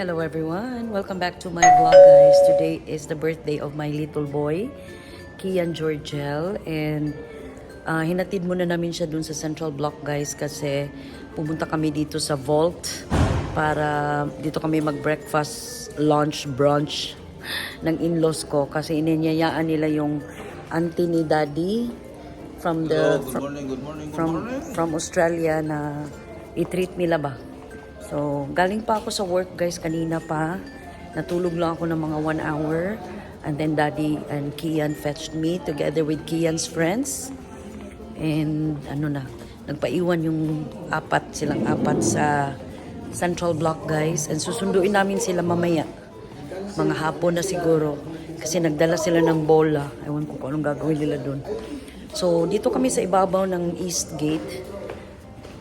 Hello everyone! Welcome back to my vlog guys. Today is the birthday of my little boy, Kian Georgel. And ah, hinatid muna namin siya dun sa Central Block guys kasi pumunta kami dito sa Vault para dito kami mag-breakfast, lunch, brunch ng in-laws ko kasi ininyayaan nila yung auntie ni daddy from the Hello, good morning, good morning, good from morning. from Australia na i-treat nila ba. So, galing pa ako sa work guys kanina pa. Natulog lang ako ng mga one hour. And then daddy and Kian fetched me together with Kian's friends. And ano na, nagpaiwan yung apat, silang apat sa Central Block guys. And susunduin namin sila mamaya. Mga hapon na siguro. Kasi nagdala sila ng bola. Ewan ko kung anong gagawin nila doon. So, dito kami sa ibabaw ng East Gate.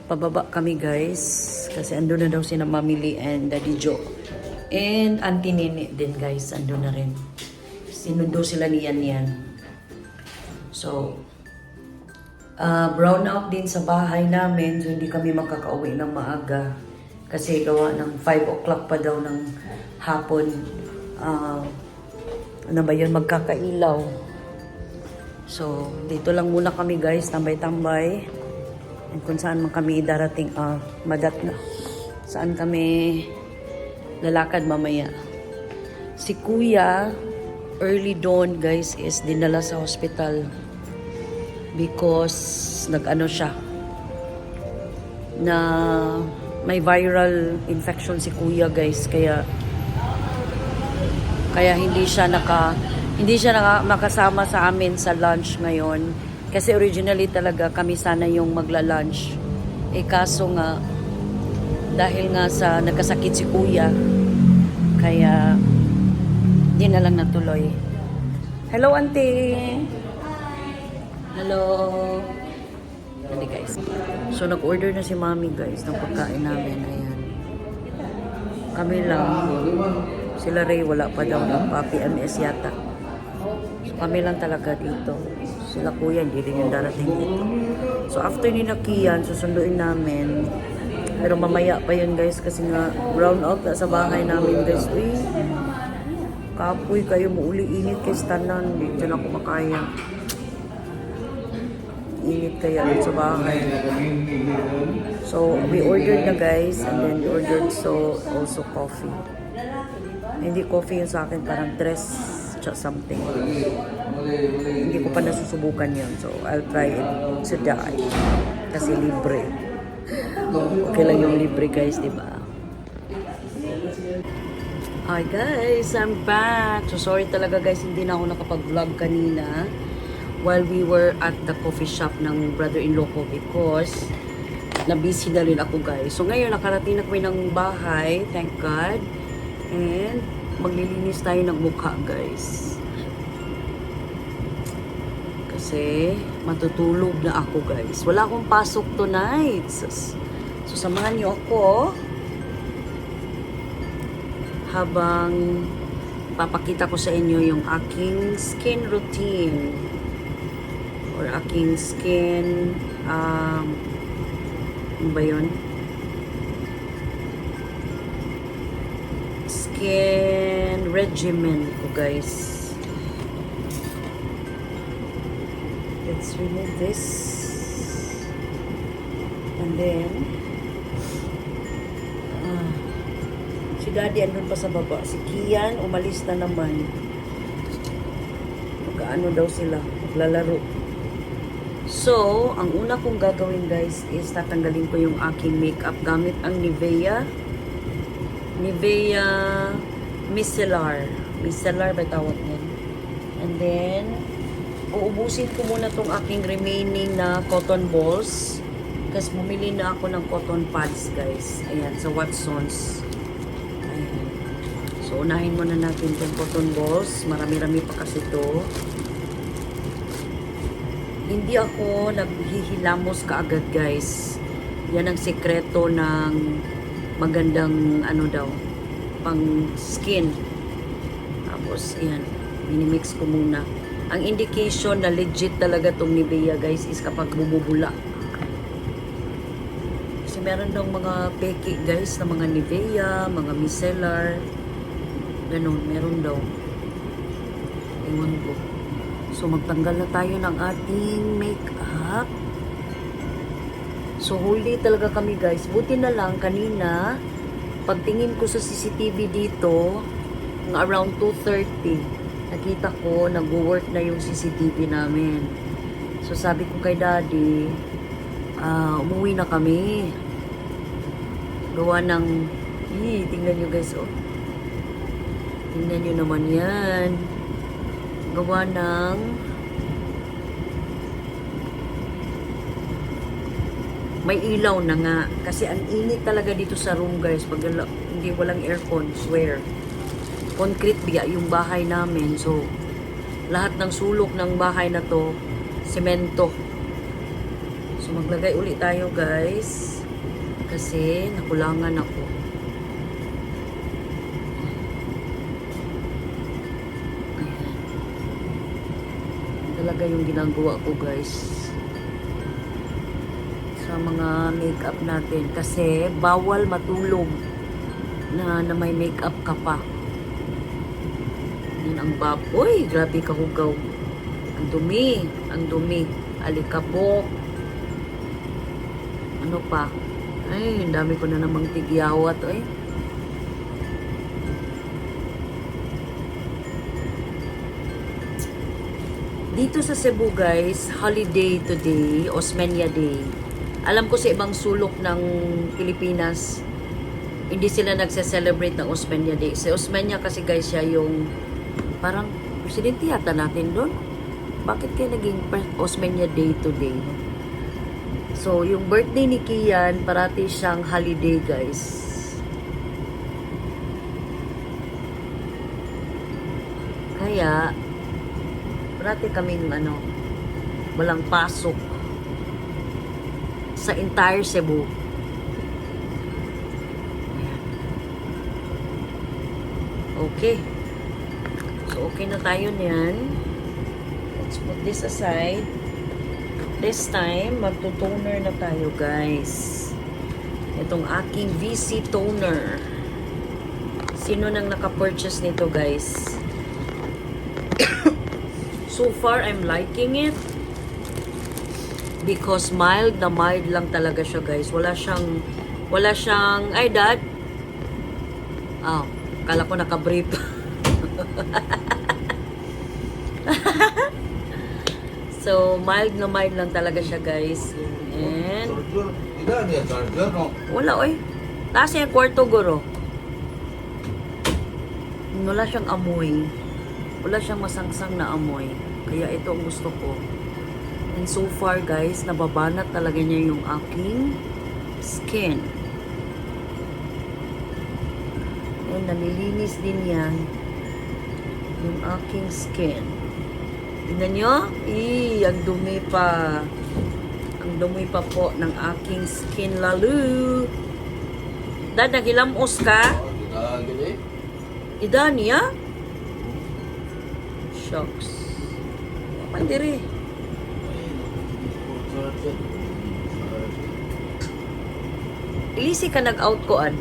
Pababa kami guys. Kasi ando na daw si na Mamili and Daddy Joe. And Auntie Nene din guys. Ando na rin. Sinundo sila ni Yan Yan. So, ah brown out din sa bahay namin. So, hindi kami makakauwi ng maaga. Kasi gawa ng 5 o'clock pa daw ng hapon. ah ano ba yun? Magkakailaw. So, dito lang muna kami guys. Tambay-tambay. Kung saan man kami darating, ah, madat na. Saan kami lalakad mamaya. Si Kuya, early dawn guys, is dinala sa hospital. Because nag-ano siya, na may viral infection si Kuya guys. Kaya, kaya hindi siya naka, hindi siya naka, makasama sa amin sa lunch ngayon. Kasi originally talaga kami sana yung magla-lunch. Eh kaso nga, dahil nga sa nagkasakit si kuya, kaya di na lang natuloy. Hello, auntie! Hello! Hindi guys. So nag-order na si mami guys ng pagkain namin. Ayan. Kami lang. Sila Ray wala pa daw ng papi MS yata. So kami lang talaga dito. Sila kuya, hindi rin yung darating dito. So after ni Nakian, susunduin namin. Pero mamaya pa yun guys kasi nga brown out na sa bahay namin guys. Uy, kapoy kayo mo uli init kay stanan. Hindi dyan ako makaya. Init kaya sa bahay. So we ordered na guys and then we ordered so also coffee. Hindi coffee yun sa akin, parang dress cha something. Hindi ko pa nasusubukan yun. So, I'll try it today. Kasi libre. Okay lang yung libre guys, di ba? Hi guys, I'm back. So sorry talaga guys, hindi na ako nakapag-vlog kanina while we were at the coffee shop ng brother-in-law ko because na-busy na rin ako guys. So ngayon, nakarating na kami ng bahay, thank God. And maglilinis tayo ng mukha guys. Kasi matutulog na ako guys. Wala akong pasok tonight. So, samahan niyo ako habang papakita ko sa inyo yung aking skin routine or aking skin um, ano ba yun? skin regimen ko guys. Let's remove this. And then ah, si daddy andun pa sa baba. Si Kian umalis na naman. Magkaano daw sila maglalaro. So ang una kong gagawin guys is tatanggalin ko yung aking makeup gamit ang Nivea. Nivea Micellar. Micellar ba tawag niyan? And then uubusin ko muna tong aking remaining na cotton balls. Kasi bumili na ako ng cotton pads guys. Ayan sa Watsons. Ayan. So unahin muna natin tong cotton balls. Marami-rami pa kasi to. Hindi ako naghihilamos kaagad guys. Yan ang sekreto ng magandang ano daw pang skin tapos ayan minimix ko muna ang indication na legit talaga tong Nivea guys is kapag bumubula kasi meron daw mga peki guys na mga Nivea, mga micellar. Ganun, meron daw. Ewan ko. So magtanggal na tayo ng ating makeup. So huli talaga kami guys. Buti na lang kanina, pagtingin ko sa CCTV dito, around 2.30, nakita ko nag-work na yung CCTV namin. So sabi ko kay daddy, ah, umuwi na kami. Gawa ng, eh, tingnan nyo guys, oh. Tingnan nyo naman yan. Gawa ng, may ilaw na nga. Kasi ang init talaga dito sa room guys. Pag hindi walang aircon, swear. Concrete biya yung bahay namin. So, lahat ng sulok ng bahay na to, semento. So, maglagay ulit tayo guys. Kasi nakulangan ako. Ayan. Talaga yung ginagawa ko guys sa mga makeup natin kasi bawal matulog na, na may makeup ka pa. Yan ang bab. Uy, grabe kahugaw. Ang dumi. Ang dumi. Alikabok. Ano pa? Ay, ang dami ko na namang tigyawat. Ay. Dito sa Cebu guys, holiday today, Osmeña Day. Alam ko sa ibang sulok ng Pilipinas, hindi sila nagse-celebrate ng Osmeña Day. Sa Osmeña kasi guys siya yung parang presidente yata natin doon. Bakit kaya naging Osmeña Day today? So, yung birthday ni Kian, parati siyang holiday guys. Kaya, parati kaming ano, walang pasok sa entire Cebu. Okay. So, okay na tayo niyan. Let's put this aside. This time, magto-toner na tayo, guys. Itong aking VC toner. Sino nang naka-purchase nito, guys? so far, I'm liking it because mild na mild lang talaga siya guys. Wala siyang wala siyang ay dad. Oh, kala ko naka-brief. so mild na mild lang talaga siya guys. And wala oy. Taas yung kwarto guro. Wala siyang amoy. Wala siyang masangsang na amoy. Kaya ito ang gusto ko. And so far guys, nababanat talaga niya yung aking skin. And nalilinis din yan yung aking skin. Tingnan nyo? Ih, ang dumi pa. Ang dumi pa po ng aking skin lalo. Dad, nagilamos ka? Oh, Ida, niya? Shucks. Pandiri. Ilisi ka nag-out ko an.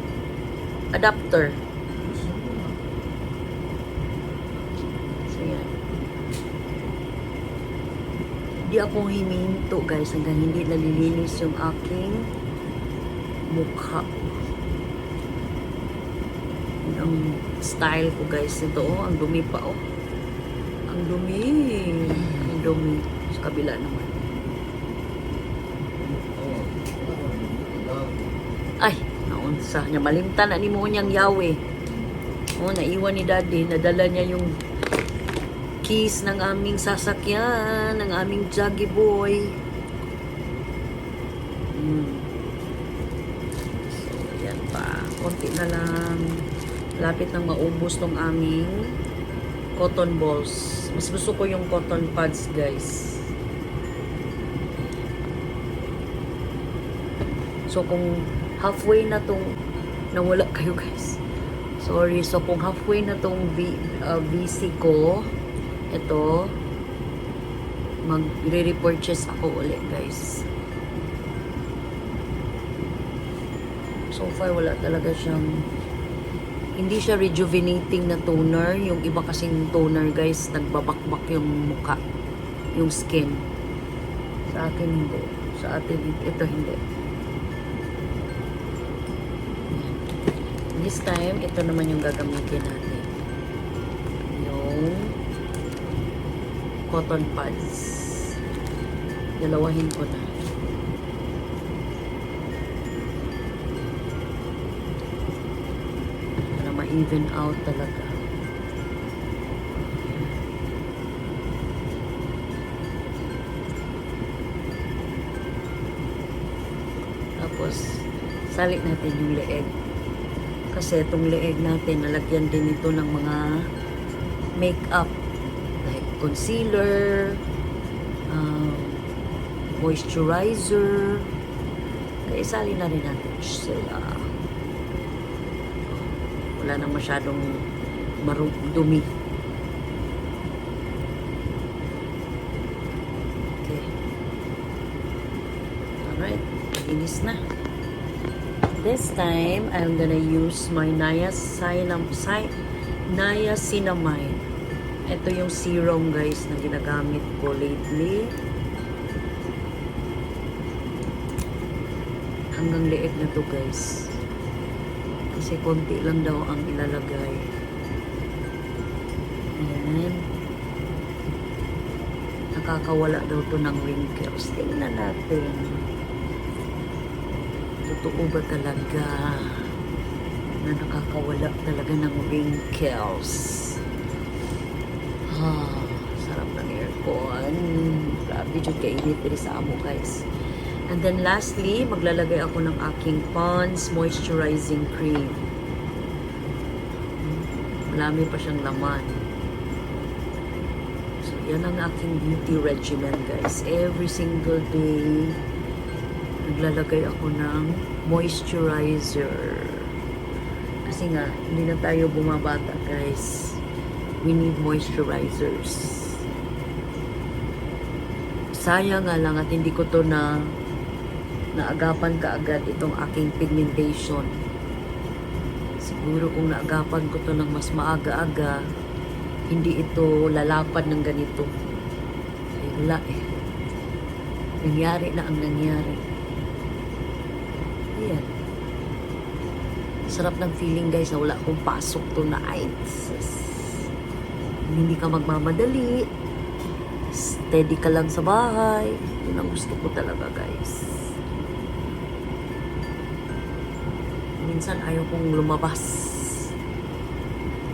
Adapter. So. Hindi ako himinto guys hanggang hindi nalilinis yung aking mukha. Yun ang style ko guys. Ito oh, ang dumi pa oh. Ang dumi. Ang dumi. Sa kabila naman. Oh, Ida. Ay, naunsa niya. Malimtan na ni mo niyang yawe. Oh, naiwan ni daddy. Nadala niya yung keys ng aming sasakyan, ng aming juggy boy. Hmm. So, yan pa. Konti na lang. Lapit nang maubos tong aming cotton balls. Mas gusto ko yung cotton pads, guys. So, kung halfway na tong nawala kayo guys. Sorry. So, kung halfway na tong v, uh, VC ko, ito, mag-re-repurchase ako ulit guys. So far, wala talaga siyang... Hindi siya rejuvenating na toner. Yung iba kasing toner, guys, nagbabakbak yung muka. Yung skin. Sa akin, hindi. Sa atin, ito hindi. Ayan. This time, ito naman yung gagamitin natin. Yung cotton pads. Dalawahin ko na. Para ma-even out talaga. Tapos, salik natin yung leeg. Kasi itong leeg natin, nalagyan din ito ng mga makeup. Like concealer, um, moisturizer. Kaya isali na rin natin sila. Wala na masyadong maru dumi. Okay. Alright. Inis na. This time, I'm gonna use my Niacinamide. Ito yung serum guys na ginagamit ko lately. Hanggang leeg na to guys. Kasi konti lang daw ang ilalagay. Ayan. Nakakawala daw to ng wrinkles. Tingnan natin. Totoo ba talaga na nakakawala talaga ng wrinkles? Ah, sarap ng aircon. Grabe dyan kainit diri sa amo guys. And then lastly, maglalagay ako ng aking Pond's Moisturizing Cream. Marami pa siyang laman. So, yan ang aking beauty regimen guys. Every single day, naglalagay ako ng moisturizer. Kasi nga, hindi na tayo bumabata guys. We need moisturizers. Sayang nga lang at hindi ko to na naagapan kaagad itong aking pigmentation. Siguro kung naagapan ko to ng mas maaga-aga, hindi ito lalapad ng ganito. Ay, wala eh. Nangyari na ang nangyari. Ayan. Sarap ng feeling guys na wala akong pasok tonight. Hindi ka magmamadali. Steady ka lang sa bahay. Yun ang gusto ko talaga guys. Minsan ayaw kong lumabas.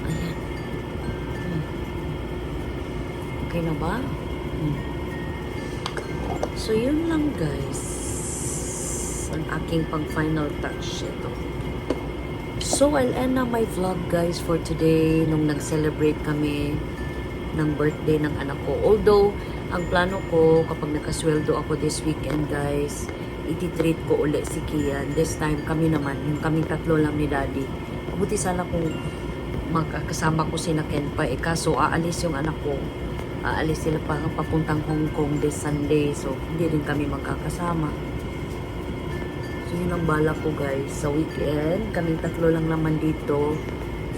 Ayan. Hmm. Okay na ba? Hmm. So, yun lang guys. Ang aking pang final touch ito. So, I'll end na my vlog guys for today nung nag-celebrate kami ng birthday ng anak ko. Although, ang plano ko kapag nakasweldo ako this weekend guys, iti-treat ko uli si Kian. This time, kami naman, yung kaming tatlo lang ni Daddy. Mabuti sana kung magkakasama ko si na Ken pa. Eh, kaso, aalis yung anak ko. Aalis sila pa papuntang Hong Kong this Sunday. So, hindi rin kami magkakasama. Yun ang bala ko guys. Sa weekend, kaming tatlo lang naman dito.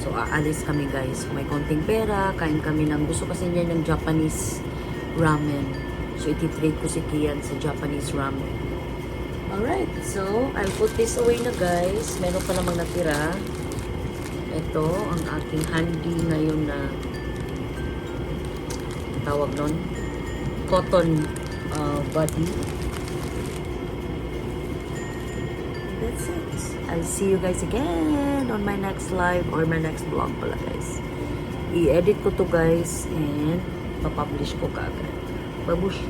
So, aalis kami guys. May konting pera, kain kami ng gusto kasi niya ng Japanese ramen. So, iti-treat ko si Kian sa Japanese ramen. Alright, so, I'll put this away na guys. Meron pa namang natira. Ito, ang aking handy ngayon na tawag nun, cotton uh, body. That's it. I'll see you guys again on my next live or my next vlog pala guys. I-edit ko to guys and papublish ko kaagad. Babush!